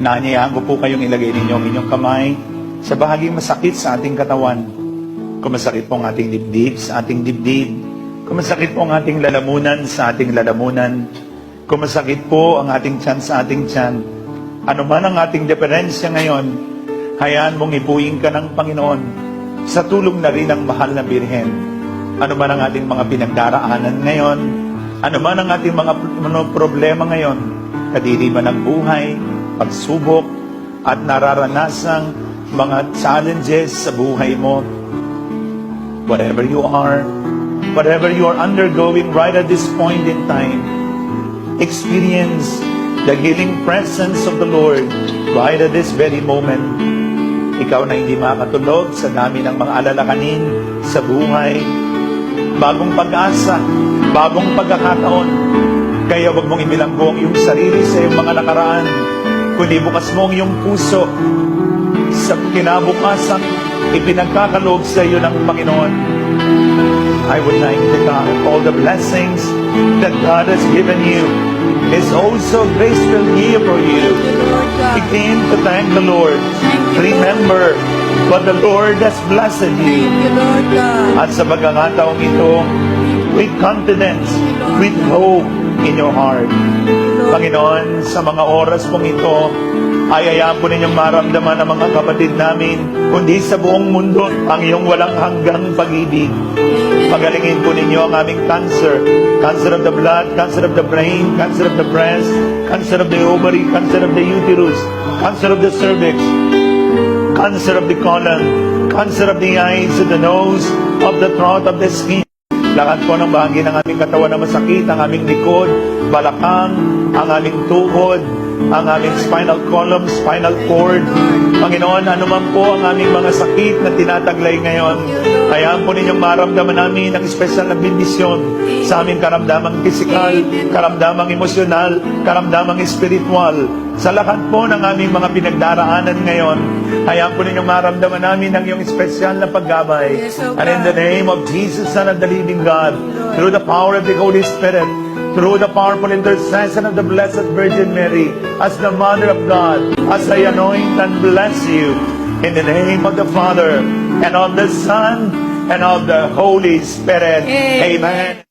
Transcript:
Inaanyayahan ko po kayong ilagay ninyo ang inyong kamay sa bahaging masakit sa ating katawan. Kung masakit po ang ating dibdib, sa ating dibdib. Kung masakit po ang ating lalamunan, sa ating lalamunan. Kung masakit po ang ating tiyan sa ating tiyan. Ano man ang ating diferensya ngayon, hayaan mong ibuing ka ng Panginoon sa tulong na rin ng mahal na Birhen. Ano man ang ating mga pinagdaraanan ngayon, ano man ang ating mga ano, problema ngayon, kadiriman ng buhay, pagsubok, at nararanasang mga challenges sa buhay mo, whatever you are, whatever you are undergoing right at this point in time, experience the healing presence of the Lord right at this very moment. Ikaw na hindi makatulog sa dami ng mga alalakanin sa buhay, bagong pag-asa, bagong pagkakataon. Kaya wag mong imilanggo ang iyong sarili sa iyong mga nakaraan, kundi bukas mo ang iyong puso sa kinabukasan ipinagkakaloob sa iyo ng Panginoon. I would like to God all the blessings that God has given you is also graceful here for you. Begin to thank the Lord. Remember what the Lord has blessed you. At sa pagkakataong ito, with confidence, with hope in your heart. Panginoon, sa mga oras pong ito, ay hayaan po ninyong maramdaman ng mga kapatid namin, kundi sa buong mundo, ang iyong walang hanggang pag-ibig. Pagalingin po ninyo ang aming cancer. Cancer of the blood, cancer of the brain, cancer of the breast, cancer of the ovary, cancer of the uterus, cancer of the cervix, cancer of the colon, cancer of the eyes, of the nose, of the throat, of the skin. Lahat po ng bahagi ng aming katawan na masakit, ang aming likod, balakang, ang aming tuhod, ang aming spinal column, spinal cord. Panginoon, ano man po ang aming mga sakit na tinataglay ngayon, hayaan po ninyong maramdaman namin ang espesyal na bendisyon sa aming karamdamang pisikal, karamdamang emosyonal, karamdamang espiritual. Sa lahat po ng aming mga pinagdaraanan ngayon, hayaan po ninyong maramdaman namin ang iyong espesyal na paggabay. Yes, O And in the name of Jesus, Son of the living God, through the power of the Holy Spirit, through the powerful intercession of the Blessed Virgin Mary, as the Mother of God, as I anoint and bless you, in the name of the Father, and of the Son, and of the Holy Spirit. Amen. Amen.